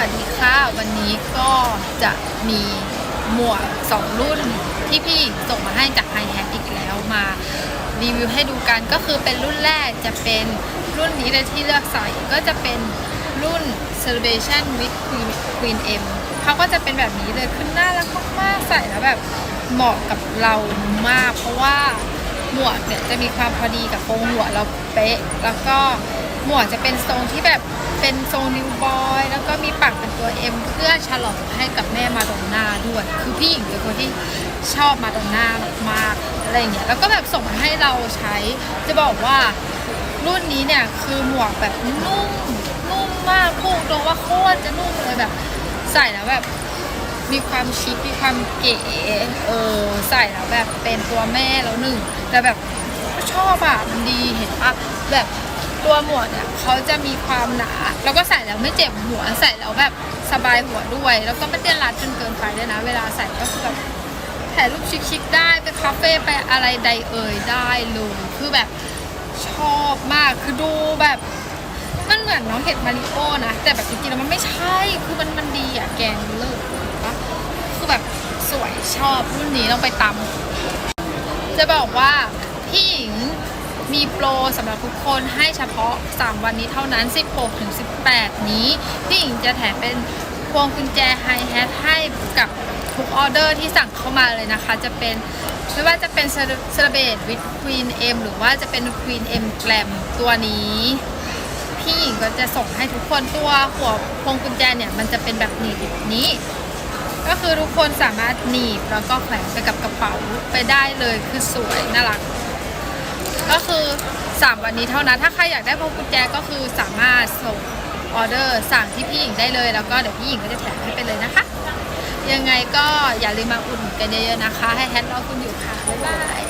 วัสดีค่ะ วันนี้ก็จะมีหมวกสองรุ่นที่พี่ส่งมาให้จากไฮแฮทอีกแล้วมารีวิวให้ดูกันก็คือเป็นรุ่นแรกจะเป็นรุ่นนี้เลยที่เลือกใส่ก็จะเป็นรุ่น Celebration with Queen Queen M เขาก็จะเป็นแบบนี้เลยคือน่ารักมากๆใส่แล้วแบบเหมาะกับเรามาก เพราะว่าหมวกเนี่ยจะมีความพอดีกับโครงหัวเราเป๊ะ แล้วก็ หมวกจะเป็นทรงที่แบบเป็นทรงนิวบอย แล้วก็มีปักเป็นตัว M เพื่อฉลองให้กับแม่มาดอนน่าด้วย คือพี่หญิงเป็นคนที่ชอบมาดอนน่ามากอะไรอย่างเงี้ยแล้วก็แบบส่งมาให้เราใช้จะบอกว่ารุ่นนี้เนี่ยคือหมวกแบบนุ่มนุ่มมากพูดตรงว่าโคตรจะนุ่มเลยแบบ ใส่แล้วแบบมีความชิคมีความเก๋เออใส่แล้วแบบเป็นตัวแม่แล้วหนึ่งแต่แบบชอบอะมันดีเห็นปะแบบ ตัวหมวกเนี่ยเขาจะมีความหนา แล้วก็ใส่แล้วไม่เจ็บหัวใส่แล้วแบบสบายหัวด้วย แล้วก็ไม่เต้นรัดจนเกินไปด้วยนะ เวลาใส่ก็คือแบบถ่ายรูปชิคๆได้ไปคาเฟ่ไปอะไรใดเอ่ยได้เลยคือแบบชอบมากคือดูแบบมันเหมือนน้องเห็ดมาริโอนะแต่แบบจริงๆแล้วมันไม่ใช่คือมันมันดีอะแกงเลิศคือแบบสวยชอบรุ่นนี้ต้องไปตำจะบอกว่าพี่หญิง มีโปรสำหรับทุกคนให้เฉพาะ 3 วันนี้เท่านั้น 16 ถึง 18 นี้พี่หญิงจะแถมเป็นพวงกุญแจไฮแฮทให้กับทุกออเดอร์ที่สั่งเข้ามาเลยนะคะ จะเป็นไม่ว่าจะเป็นเซเลเบตวิดควีนเอ็มหรือว่าจะเป็นควีนเอ็มแกลมตัวนี้ พี่หญิงก็จะส่งให้ทุกคนตัวหัวพวงกุญแจเนี่ยมันจะเป็นแบบหนีบแบบนี้ ก็คือทุกคนสามารถหนีบแล้วก็แขวนไปกับกระเป๋าไปได้เลยคือสวยน่ารัก ก็คือ 3 วันนี้เท่านั้น ถ้าใครอยากได้พวงกุญแจก็คือสามารถส่งออเดอร์สั่งที่พี่หญิงได้เลย แล้วก็เดี๋ยวพี่หญิงก็จะแถมให้ไปเลยนะคะ ยังไงก็อย่าลืมมาอุ่นกันเยอะๆนะคะ ให้แฮทรอคุณอยู่ค่ะ บ๊ายบาย